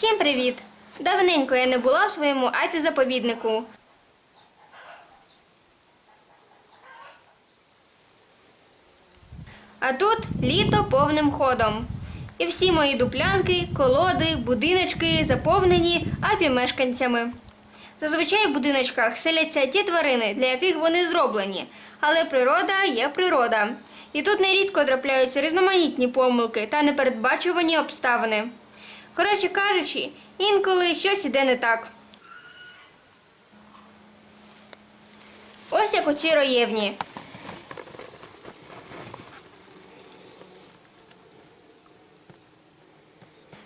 Всім привіт! Давненько я не була в своєму апі-заповіднику. А тут літо повним ходом. І всі мої дуплянки, колоди, будиночки заповнені апі-мешканцями. Зазвичай в будиночках селяться ті тварини, для яких вони зроблені, але природа є природа. І тут нерідко трапляються різноманітні помилки та непередбачувані обставини. Коротше кажучи, інколи щось іде не так. Ось як у цій роєвні.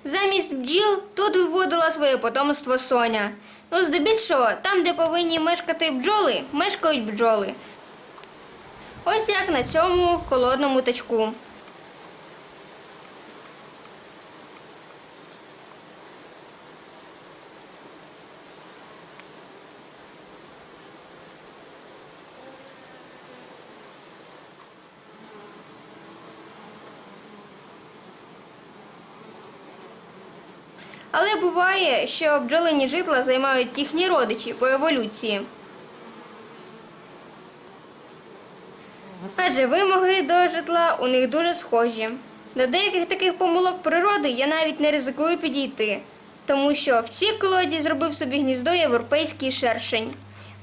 Замість бджіл тут виводила своє потомство Соня. Ну, здебільшого, там, де повинні мешкати бджоли, мешкають бджоли. Ось як на цьому холодному тачку. Але буває, що бджолині житла займають їхні родичі по еволюції. Адже вимоги до житла у них дуже схожі. До деяких таких помилок природи я навіть не ризикую підійти, тому що в цій колоді зробив собі гніздо європейський шершень,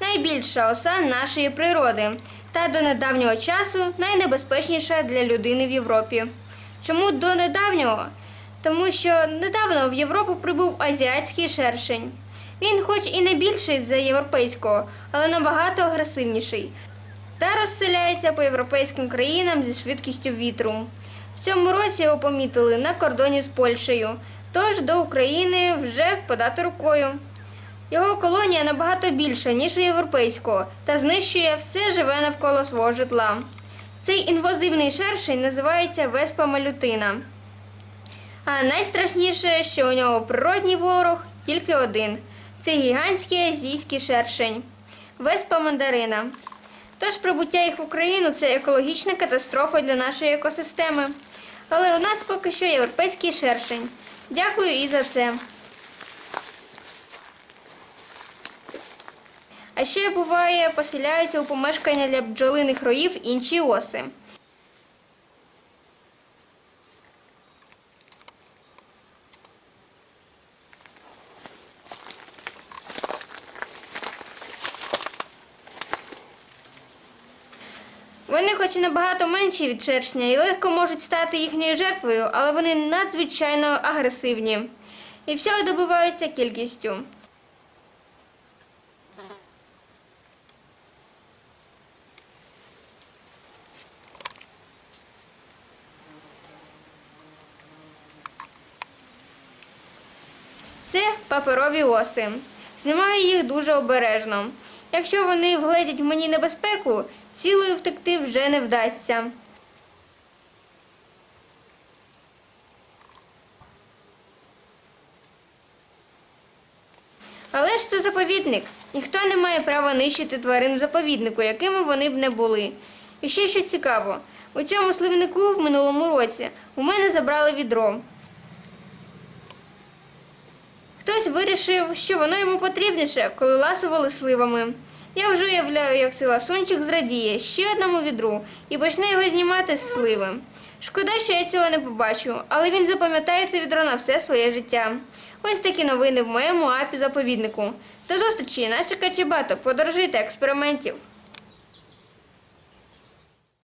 найбільша оса нашої природи, та до недавнього часу найнебезпечніша для людини в Європі. Чому до недавнього? Тому що недавно в Європу прибув азіатський шершень. Він, хоч і не більший за європейського, але набагато агресивніший та розселяється по європейським країнам зі швидкістю вітру. В цьому році його помітили на кордоні з Польщею, тож до України вже подати рукою. Його колонія набагато більша, ніж у європейського, та знищує все живе навколо свого житла. Цей інвазивний шершень називається веспа малютина. А найстрашніше, що у нього природній ворог тільки один це гігантський азійський шершень веспа мандарина. Тож прибуття їх в Україну це екологічна катастрофа для нашої екосистеми. Але у нас поки що європейський шершень. Дякую і за це. А ще буває, поселяються у помешкання для бджолиних роїв інші оси. Вони хоч і набагато менші від шершня і легко можуть стати їхньою жертвою, але вони надзвичайно агресивні. І всього добиваються кількістю. Це паперові оси. Знімаю їх дуже обережно. Якщо вони вгледять мені небезпеку, цілою втекти вже не вдасться. Але ж це заповідник. Ніхто не має права нищити тварин в заповіднику, якими вони б не були. І ще що цікаво, у цьому сливнику в минулому році у мене забрали відро. Хтось вирішив, що воно йому потрібніше, коли ласували сливами. Я вже уявляю, як цей ласунчик зрадіє ще одному відру і почне його знімати з сливи. Шкода, що я цього не побачу, але він запам'ятає це відро на все своє життя. Ось такі новини в моєму апі заповіднику. До зустрічі, наші багато подорожуйте експериментів.